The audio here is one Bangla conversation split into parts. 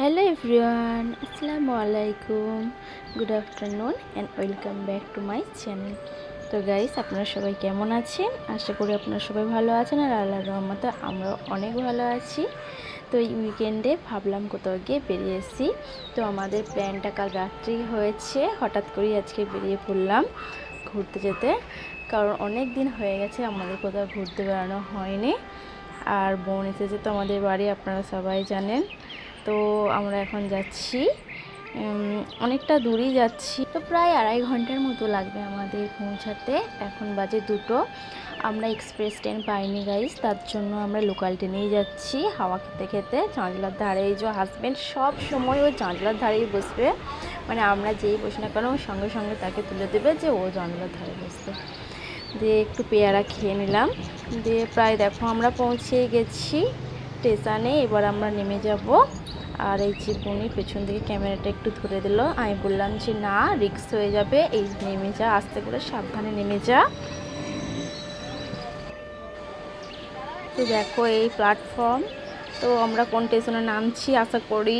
হ্যালো এভরিওয়ান, আসসালামু আলাইকুম। Good afternoon and welcome back to my channel তো গাইস আপনারা সবাই কেমন আছেন? আশা করি আপনারা সবাই ভালো আছেন আর আল্লাহর রহমতে আমরা অনেক ভালো আছি। তো এই উইকেন্ডে ভাবলাম কোথাও গিয়ে বেরিয়ে এসেছি তো আমাদের প্ল্যানটা কাল রাত্রেই হয়েছে, হঠাৎ করেই আজকে বেরিয়ে পড়লাম ঘুরতে যেতে। কারণ অনেক দিন হয়ে গেছে, আমাদের কোথাও ঘুরতে বেড়ানো হয়নি। আর বোন এসেছে তো আমাদের বাড়ি, আপনারা সবাই জানেন। তো আমরা এখন যাচ্ছি। অনেকটা দূরেই যাচ্ছি। তো প্রায় আড়াই ঘণ্টার মতো লাগবে আমাদের পৌঁছাতে। এখন বাজে দুটো। আমরা এক্সপ্রেস ট্রেন পাইনি গাইস তার জন্য আমরা লোকাল ট্রেনেই যাচ্ছি। হাওয়া খেতে খেতে চাঁদলার ধারে এই যে হাজব্যান্ড সব সময় ও চাঁদলার ধারেই বসবে। মানে আমরা যেই বসি না কেন সঙ্গে সঙ্গে তাকে তুলে দেবে যে ও জানলার ধারে বসবে। দিয়ে একটু পেয়ারা খেয়ে নিলাম। দিয়ে প্রায় দেখো আমরা পৌঁছে গেছি। স্টেশনে এবার আমরা নেমে যাব। আর এই যে পেছন থেকে ক্যামেরাটা একটু ধরে দিল। আমি বললাম যে, না, রিক্স হয়ে যাবে। এই নেমে যা, আস্তে করে সাবধানে নেমে যা। তো দেখো এই প্ল্যাটফর্ম তো আমরা কোন স্টেশনে নামছি আশা করি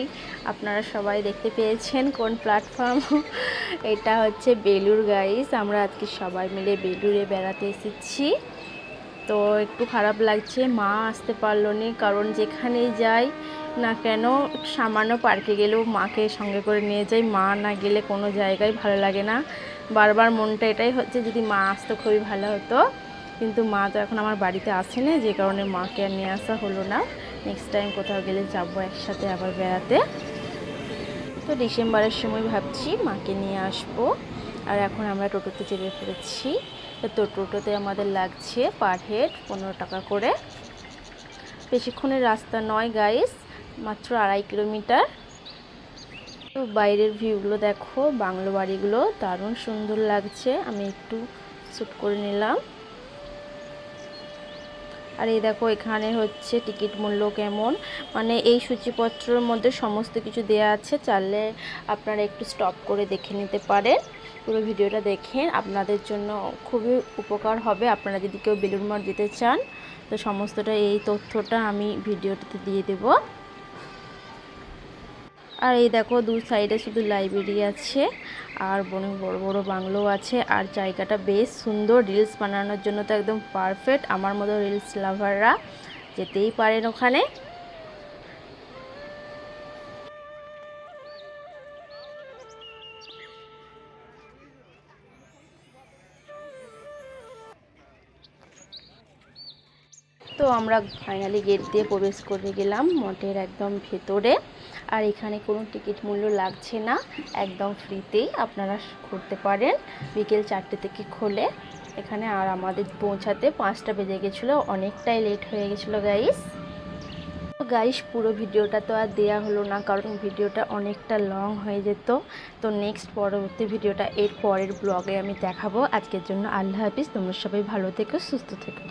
আপনারা সবাই দেখতে পেয়েছেন কোন প্ল্যাটফর্ম এটা হচ্ছে বেলুর গাইস আমরা আজকে সবাই মিলে বেলুরে বেড়াতে এসেছি। তো একটু খারাপ লাগছে, মা আসতে পারল নি, কারণ যেখানেই যাই না কেন সামান্য পার্কে গেলেও মাকে সঙ্গে করে নিয়ে যাই। মা না গেলে কোনো জায়গায় ভালো লাগে না। বারবার মনটা এটাই হচ্ছে, যদি মা আসতো খুবই ভালো হতো। কিন্তু মা তো এখন আমার বাড়িতে আসে না, যে কারণে মাকে আর নিয়ে আসা হলো না। নেক্সট টাইম কোথাও গেলে যাব একসাথে আবার বেড়াতে। তো ডিসেম্বরের সময় ভাবছি মাকে নিয়ে আসব। আর এখন আমরা টোটোতে চেপে ফেলেছি তো টোটোতে আমাদের লাগছে পার হেড পনেরো টাকা করে। বেশিক্ষণের রাস্তা নয় গাইস মাত্র আড়াই কিলোমিটার। তো বাইরের ভিউগুলো দেখো, বাংলো বাড়িগুলো দারুণ সুন্দর লাগছে। আমি একটু শ্যুট করে নিলাম। আর এই দেখো, এখানে হচ্ছে টিকিট মূল্য কেমন? মানে এই সূচিপত্রর মধ্যে সমস্ত কিছু দেয়া আছে, চাইলে আপনারা একটু স্টপ করে দেখে নিতে পারেন। পুরো ভিডিওটা দেখেন, আপনাদের জন্য খুবই উপকার হবে। আপনারা যদি কেউ বেলুন মঠ যেতে চান, তো সমস্তটা এই তথ্যটা আমি ভিডিওটাতে দিয়ে দেব। আর এই দেখো, দু সাইডে শুধু লাইব্রেরি আছে, আর অনেক বড় বড় বাংলো আছে, আর জায়গাটা বেশ সুন্দর রিলস বানানোর জন্য তো একদম পারফেক্ট আমার মতো রিলস লাভাররা যেতেই পারেন ওখানে। তো আমরা ফাইনালি গেট দিয়ে প্রবেশ করে গেলাম, মঠের একদম ভেতরে। আর এখানে কোনো টিকিট মূল্য লাগছে না, একদম ফ্রিতেই আপনারা ঘুরতে পারেন। বিকেল চারটে থেকে খোলে। এখানে আর আমাদের পৌঁছাতে পাঁচটা বেজে গেছিল, অনেকটাই লেট হয়ে গেছিল গাইস গাইস পুরো ভিডিওটা তো আর দেয়া হলো না, কারণ ভিডিওটা অনেকটা লং হয়ে যেত। তো নেক্সট পরবর্তী ভিডিওটা এর পরের ব্লগে আমি দেখাবো। আজকের জন্য আল্লাহ হাফিজ, তোমরা সবাই ভালো থেকো, সুস্থ থেকো।